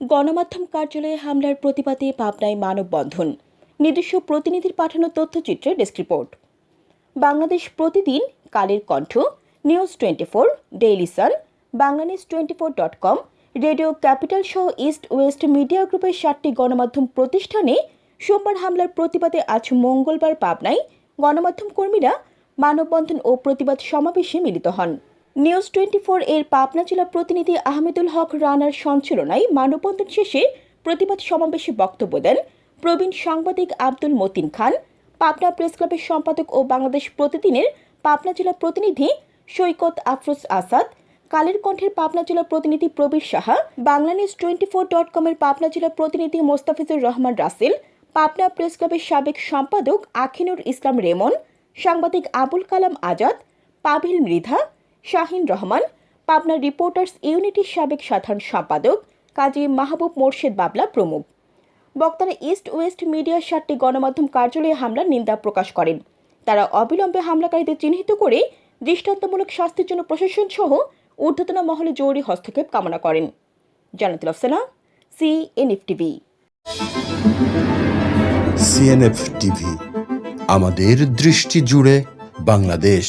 গণমাধ্যম কার্যালয়ে হামলার প্রতিবাদে পাবনায় মানববন্ধন। নিজস্ব প্রতিনিধির পাঠানো তথ্যচিত্রে desk report. Bangladesh Pratidin Kaler Kantho, news twenty four daily sun Bangla news twenty four dot com, radio capital সহ ইস্ট ওয়েস্ট মিডিয়া গ্রুপের সাতটি গণমাধ্যম প্রতিষ্ঠানে সোমবার হামলার প্রতিবাদে আজ মঙ্গলবার পাবনায় গণমাধ্যম কর্মীরা মানববন্ধন ও প্রতিবাদ সমাবেশে মিলিত হন। নিউজ টোয়েন্টি ফোর এর পাবনা জেলা প্রতিনিধি আহমেদুল হক রানার সঞ্চালনায় মানববন্ধন শেষে প্রতিবাদ সমাবেশে বক্তব্য দেন প্রবীণ সাংবাদিক আব্দুল মতিন খান, পাবনা প্রেস ক্লাবের সম্পাদক ও বাংলাদেশ প্রতিদিনের পাবনা জেলা প্রতিনিধি সৈকত আফরোজ আসাদ কালের কণ্ঠের পাবনা জেলা প্রতিনিধি Prabir Saha, Bangla news twenty four dot কমের পাবনা জেলা প্রতিনিধি মোস্তাফিজুর রহমান রাসেল, পাবনা প্রেস ক্লাবের সাবেক সম্পাদক আখিনুর ইসলাম রেমন, সাংবাদিক আবুল কালাম আজাদ, পাভিল মৃধা শাহিন রহমান, পাবনা রিপোর্টার্স ইউনিটির সাবেক সাধারণ সম্পাদক কাজী মাহবুব মোর্শেদ বাবলা প্রমুখ। বক্তারা ইস্ট ওয়েস্ট মিডিয়ার সাতটি গণমাধ্যম কার্যালয়ে হামলার নিন্দা প্রকাশ করেন। তারা অবিলম্বে হামলাকারীদের চিহ্নিত করে দৃষ্টান্তমূলক শাস্তির জন্য প্রশাসন সহ ঊর্ধ্বতন মহলে জরুরি হস্তক্ষেপ কামনা করেন। Janatul Afsana C NF TV CNF TV আমাদের দৃষ্টি জুড়ে বাংলাদেশ।